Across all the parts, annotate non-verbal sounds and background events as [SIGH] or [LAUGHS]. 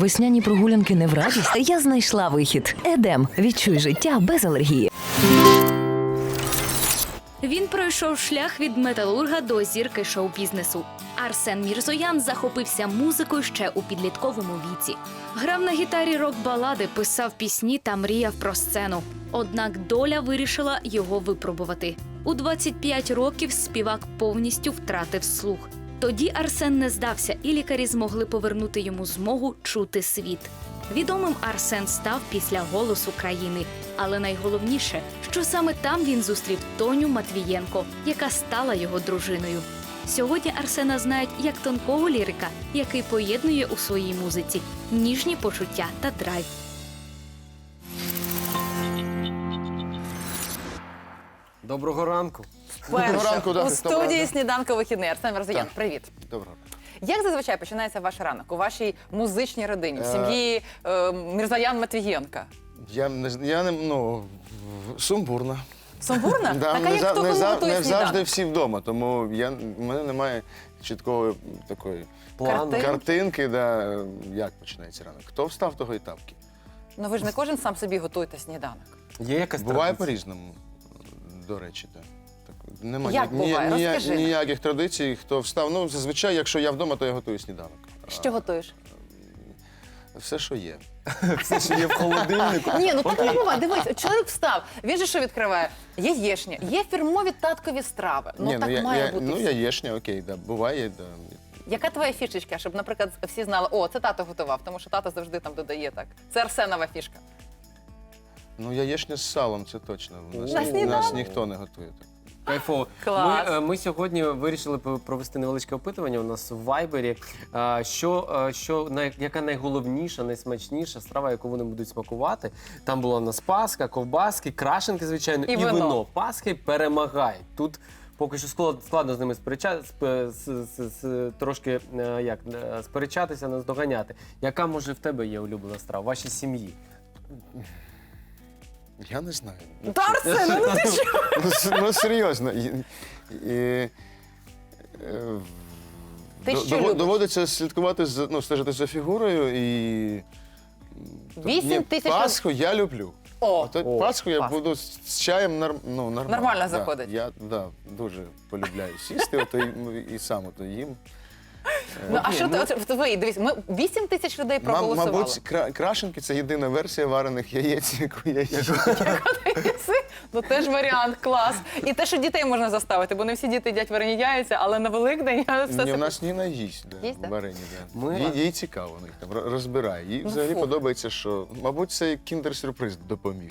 Весняні прогулянки не в радість. Я знайшла вихід. Едем. Відчуй життя без алергії. Він пройшов шлях від металурга до зірки шоу-бізнесу. Арсен Мірзоян захопився музикою ще у підлітковому віці. Грав на гітарі рок-балади, писав пісні та мріяв про сцену. Однак доля вирішила його випробувати. У 25 років співак повністю втратив слух. Тоді Арсен не здався, і лікарі змогли повернути йому змогу чути світ. Відомим Арсен став після голосу країни. Але найголовніше, що саме там він зустрів Тоню Матвієнко, яка стала його дружиною. Сьогодні Арсена знають як тонкого лірика, який поєднує у своїй музиці ніжні почуття та драйв. Доброго ранку. Перше ранку, да, у доброго студії ранку. сніданку вихідний. Арсен Мерзоян, Так. привіт. Доброго. Як зазвичай починається ваш ранок у вашій музичній родині, в Е. сім'ї е, Мірзаян Матвієнка? Я не з- я не ну в- сумбурно. Сумбурна? [LAUGHS] Да, так а не, як за- хто не, за- готує не завжди сніданок? всі вдома, тому я в мене немає чіткої такої План. Картин? картинки, да, як починається ранок. Хто встав, того і тапки. Ну ви ж не кожен сам собі готуєте сніданок. Є якась Буває традиція? по-різному, до речі, так. Немає Як буває? Розкажи ніяких традицій, хто встав. Ну, зазвичай, якщо я вдома, то я готую сніданок. Що готуєш? Все, що є. [LAUGHS] Все, що є в холодильнику. Ні, ну так не буває. Дивись, чоловік встав. Він же що відкриває? Яєшня, є фірмові таткові страви. Ну Ні, так я, має я, бути. ну, всі. яєшня, окей, да, буває, да. Яка твоя фішечка, щоб, наприклад, всі знали, о, це тато готував, тому що тато завжди там додає так. Це Арсенова фішка. Ну, яєшня з салом, це точно. У нас, На ні- сніданок? нас ніхто не готує так. Кайфово. [LAUGHS] Клас. Ми, е, ми сьогодні вирішили п- провести невеличке опитування у нас в Вайбері. Е, Що, е, що най, яка найголовніша, найсмачніша страва, яку вони будуть смакувати? Там була у нас паска, ковбаски, крашенки, звичайно, І і, вино. вино. Паски перемагають. Тут поки що склад- складно з ними спереча, спе- с- с- с- трошки е, як, е, сперечатися, наздоганяти. Яка може в тебе є улюблена страва, в вашій сім'ї? Я не знаю. Та Арсен, ну ти що? Ну, с- ну серйозно. І, і, е, Ти до- що дово- любиш? доводиться слідкувати за ну, стежити за фігурою і. Вісім Ні, тисяч Пасху я люблю. О, Ото О, Пасху я Пасху. буду з з чаєм нар, ну, нормально. Нормально да. заходить. Я да, дуже полюбляю сісти, ото і, ну, і сам ото їм. Ну, а що ти от в твоїй? Дивись, ми 8 тисяч людей Мам- проголосували. мабуть, кра- крашенки це єдина версія варених яєць, яку я. Єси? Ну теж варіант, клас. І те, що дітей можна заставити, бо не всі діти їдять варені яйця, але на Великдень все Ні, це. у нас Ніна їсть, да, Їсть, да? варені. Да. Ми- Їй, їй цікаво, у них там ро- розбирає. Їй Ну, взагалі фу. подобається, що, мабуть, це кіндер-сюрприз допоміг.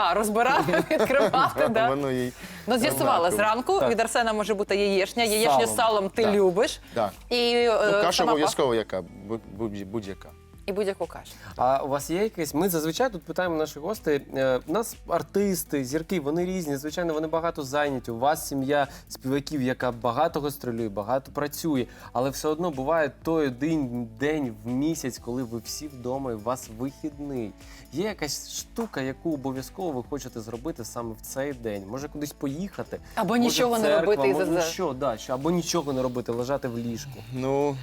А, розбирати, відкривати, да? Воно їй Ну, з'ясувала однаково. зранку. Так. Від Арсена може бути яєшня. яєчня Яєшню з салом. ти Так. любиш. Так. І, е, Ну, каша сама обов'язково яка, будь- будь- будь-яка. І будь-яку кашу. А у вас є якесь? Ми зазвичай тут питаємо наших гостей. е, У нас артисти, зірки, вони різні. Звичайно, вони багато зайняті. У вас сім'я співаків, яка багато гастролює, багато працює, але все одно буває той один день в місяць, коли ви всі вдома і у вас вихідний. Є якась штука, яку обов'язково ви хочете зробити саме в цей день? Може кудись поїхати? Або Може, нічого не робити і може, за- ну, за- що, да, що, або нічого не робити, лежати в ліжку. Ну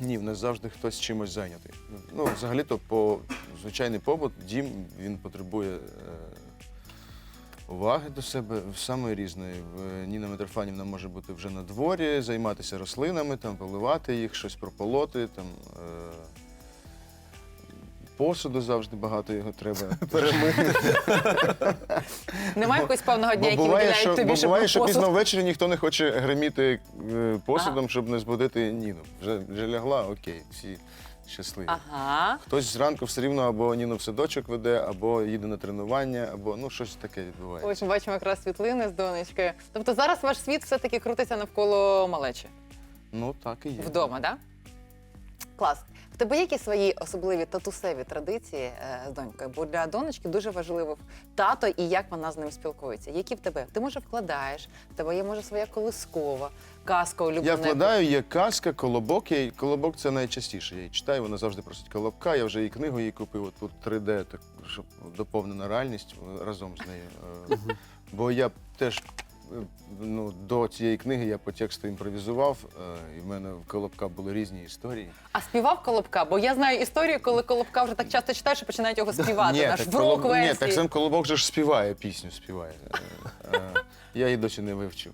ні, в нас завжди хтось чимось зайнятий. Ну, взагалі-то по звичайний побут, дім він потребує е, уваги до себе самої різної. В- Ніна Митрофанівна може бути вже на дворі, займатися рослинами, там, поливати їх, щось прополоти. Там, е, Посуду завжди багато його треба [LAUGHS] перемити. [LAUGHS] Немає якогось певного дня, Бо який буває, виділяють що, тобі, бо щоб буває, що посуд. пізно ввечері ніхто не хоче гриміти е, посудом, щоб не збудити Ніну. Вже, вже лягла, окей, всі щасливі. Ага. Хтось зранку все рівно або Ніну в садочок веде, або їде на тренування, або ну щось таке відбувається. Ось ми бачимо якраз світлини з донечкою. Тобто зараз ваш світ все-таки крутиться навколо малечі. Ну так і є. Вдома, так? Да? Клас. В тебе є якісь свої особливі татусеві традиції е, з донькою? Бо для донечки дуже важливо тато і як вона з ним спілкується. Які в тебе? Ти може вкладаєш, в тебе є може своя колискова, казка улюблена. Я вкладаю, є казка, колобок. Я, їй- колобок це найчастіше. Я її читаю, вона завжди просить колобка. Я вже її книгу їй купив, от тут 3D, так, щоб доповнена реальність е, разом з нею. Е, Бо я теж ну, до цієї книги я по тексту імпровізував, е, і в мене в Колобка були різні історії. А співав Колобка? Бо я знаю історію, коли Колобка вже так часто читаєш, що починають його співати. Ні, Наш так, в рок Колоб... Ні, так сам Колобок же ж співає, пісню співає. Е, е, Я її досі не вивчив.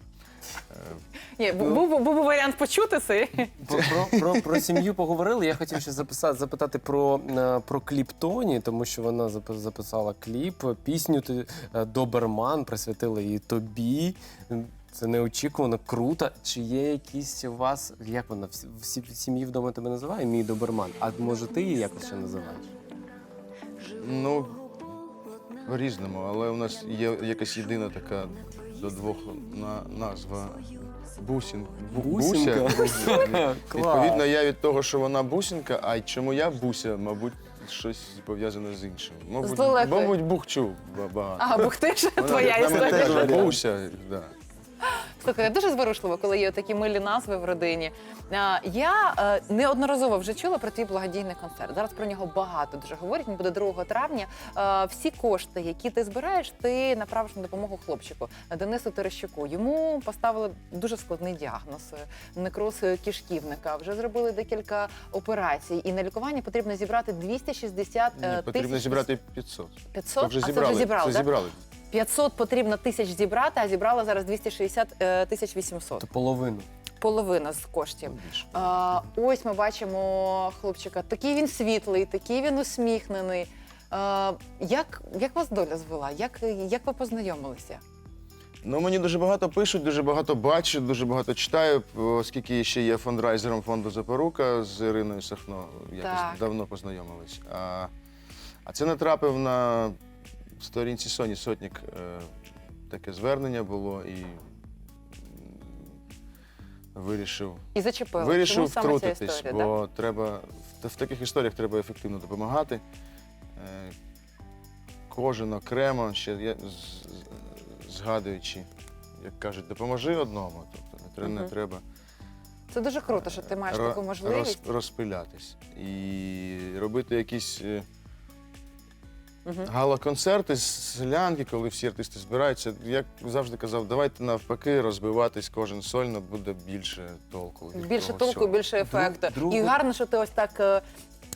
Ні, бу- був, був, варіант почути це. Про, про, про, про сім'ю поговорили. Я хотів ще записати, запитати про, е, про кліп Тоні, тому що вона запи- записала кліп, пісню ти, е, Доберман присвятила її тобі. Це неочікувано круто. Чи є якісь у вас, як вона всі всі в сім'ї вдома тебе називає? Мій доберман. А може ти її якось ще називаєш? Ну, по-різному, але у нас є якась єдина така до двох на, назва. Бусін. Бу- Бусінка? Буся. [LAUGHS] Відповідно, я від того, що вона бусінка, а й чому я буся, мабуть, щось пов'язане з іншим. Мабуть, мабуть бухчу ба- багато. А, бухтиш, Вона твоя мене історія. теж. Буся, да. Слухай, дуже зворушливо, коли є такі милі назви в родині. Я е, неодноразово вже чула про твій благодійний концерт. Зараз про нього багато дуже говорять. Він буде 2 травня. Е, Всі кошти, які ти збираєш, ти направиш на допомогу хлопчику Денису Терещуку. Йому поставили дуже складний діагноз е, некроз кишківника. Вже зробили декілька операцій, і на лікування потрібно зібрати 260 Ні, е, потрібно тисяч зібрати 500. 500? Це вже а зібрали. це вже зібрали, Це так? зібрали. 500 потрібно тисяч зібрати, а зібрала зараз 260 е, тисяч 800. То половину. Половина з коштів. А, ось ми бачимо хлопчика. Такий він світлий, такий він усміхнений. А, як, як вас доля звела? Як, як ви познайомилися? Ну, мені дуже багато пишуть, дуже багато бачу, дуже багато читаю, оскільки ще є фондрайзером фонду Запорука з Іриною Сахно. Якось Так. давно познайомились. А, а це натрапив на сторінці Соні Сотнік. Е, таке звернення було і вирішив, І зачепили. вирішив Чому саме ця втрутитись, історія? бо треба в, в таких історіях треба ефективно допомагати. Е, кожен окремо, ще я, з- з- згадуючи, як кажуть, допоможи одному, тобто не, тре- не Мгм. треба? Це дуже круто, що ти маєш ро- таку можливість. роз- розпилятись і робити якісь е. Гала-концерти з селянки, коли всі артисти збираються. Як завжди казав, давайте навпаки розбиватись кожен сольно, буде більше толку. від Більше того толку, всього. більше ефекту. друге- І гарно, що ти ось так. е,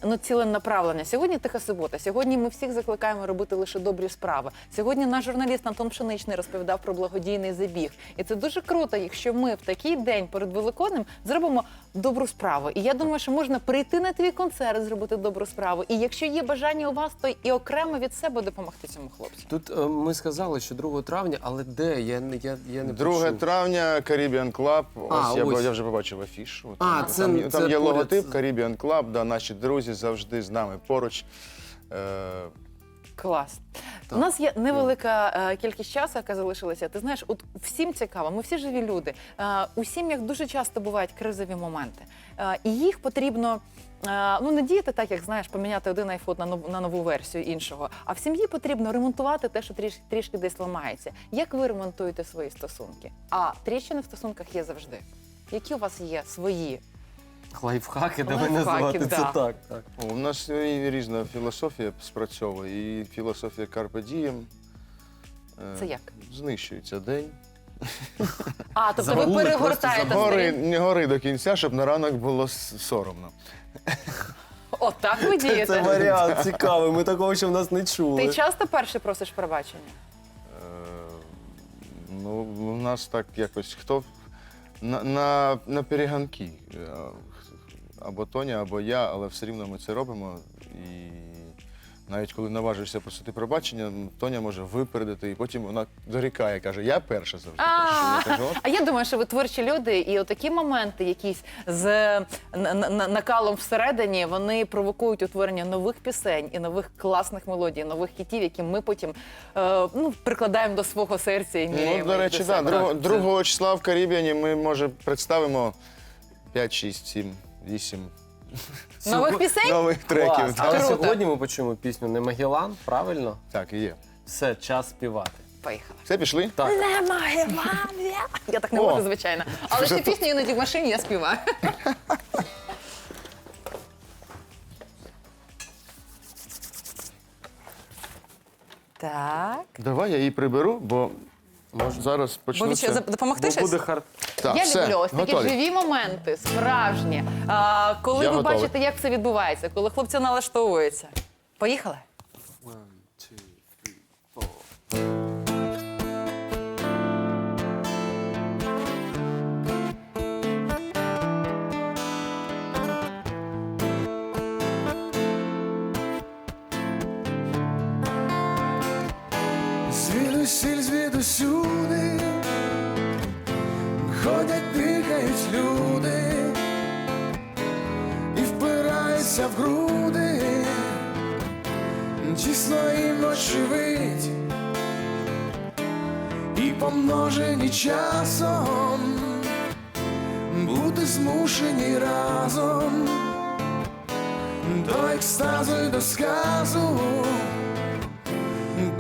Ну, ціленаправлення. Сьогодні тиха субота. Сьогодні ми всіх закликаємо робити лише добрі справи. Сьогодні наш журналіст Антон Пшеничний розповідав про благодійний забіг. І це дуже круто, якщо ми в такий день перед Великоднем зробимо добру справу. І я думаю, що можна прийти на твій концерт, зробити добру справу. І якщо є бажання у вас, то і окремо від себе допомогти цьому хлопцю. Тут е, ми сказали, що 2 травня, але де? Я, не- я, я не 2 почув. травня Caribbean Club. А, Ось я, ось. я вже побачив афішу. А, там, це- там, це є поряд логотип з- Caribbean Club, да, наші друзі завжди з нами поруч. Е, Клас. Так. У нас є невелика е, кількість часу, яка залишилася. Ти знаєш, от всім цікаво, ми всі живі люди. Е, у сім'ях дуже часто бувають кризові моменти. Е, і їх потрібно. е, Ну, не діяти так, як знаєш, поміняти один айфон на нову, на нову версію іншого. А в сім'ї потрібно ремонтувати те, що трішки, трішки десь ламається. Як ви ремонтуєте свої стосунки? А тріщини в стосунках є завжди. Які у вас є свої? Лайфхаки, давай Лайфхаки, називати це да. так. так. у нас і різна філософія спрацьовує, і філософія Carpe Diem. Е, Це як? Знищується день. А, тобто ви Забули, перегортаєте Гори, не гори до кінця, щоб на ранок було с- соромно. Отак ви Це, дієте. це варіант цікавий. Ми такого ще в нас не чули. Ти часто перший просиш пробачення? Е, Ну, у нас так якось хто на, на, на перегонки. Е, Або Тоня, або я, але все рівно ми це робимо. І навіть коли наважуєшся просити пробачення, Тоня може випередити, і потім вона дорікає, каже, я перша завжди. А, прошу». Я кажу, «От, А я думаю, що ви творчі люди, і отакі моменти, якісь з е, на- на- накалом всередині, вони провокують утворення нових пісень і нових класних мелодій, нових хітів, які ми потім е, ну, прикладаємо до свого серця і міряємо. Ну, до їх речі, до да, себе. другого, Так, другого числа в Карібіані ми, може, представимо 5, 6, 7, 8 Нових пісень? нових треків. Клас. так. Але сьогодні ми почуємо пісню не Магелан, правильно? Так, і є. Все, час співати. Поїхали. Все, пішли? Так. [LAUGHS] Я так не О. можу, звичайно. Але цю пісню іноді в машині я співаю. [LAUGHS] Так. Давай я її приберу, бо Може. Зараз Бо почнуться. відчу- допомогти Бо щось? буде хар... Так, Я все, люблю ось такі готові. живі моменти, справжні. А, коли Я ви готовий. бачите, як це відбувається, коли хлопці налаштовуються. Поїхали? Звідусіль, помножені часом. Бути змушені разом. До екстазу і до сказу.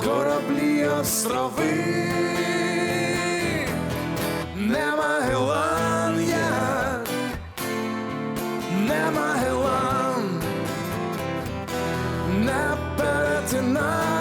Кораблі острови, не Магелан я, не Магелан, не перетинав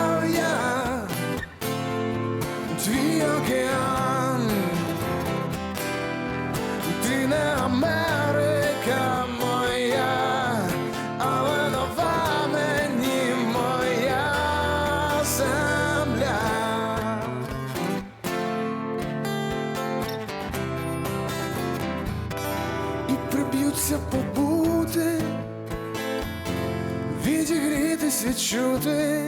відігрітись, відчути,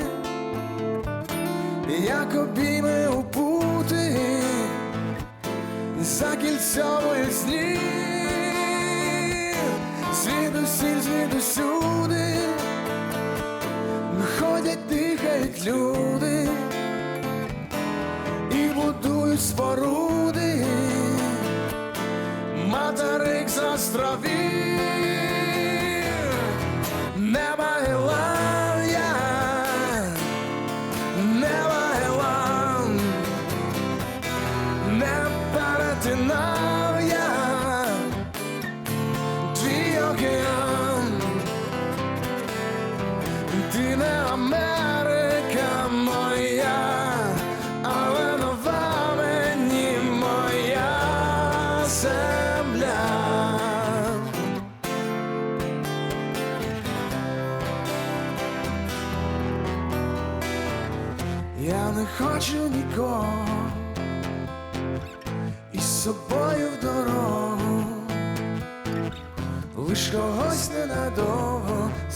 як обійми у пути закільцьовують сніг, звідусіль, звідусюди, ходять, дихають люди і будують споруди, материк з островів,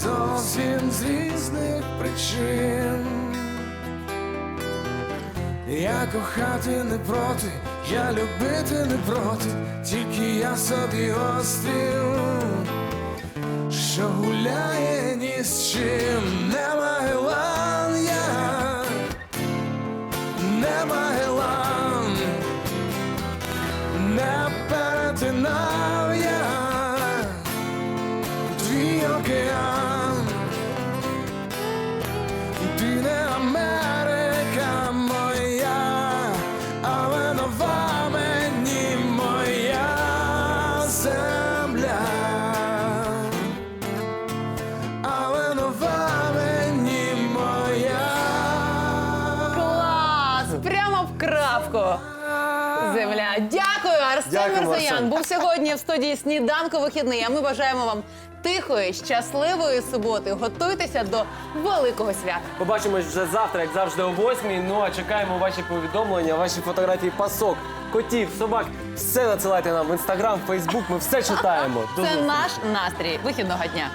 зовсім з різних причин. Я кохати не проти, я любити не проти, тільки я собі острів, що гуляє ні з чим, не твій океан, ти Троян був сьогодні в студії сніданку вихідний. А ми бажаємо вам тихої, щасливої суботи. Готуйтеся до великого свята. Побачимось вже завтра, як завжди, о восьмій. Ну а чекаємо ваші повідомлення, ваші фотографії пасок, котів, собак. Все надсилайте нам в інстаграм, фейсбук. Ми все читаємо. До Це наш настрій вихідного дня.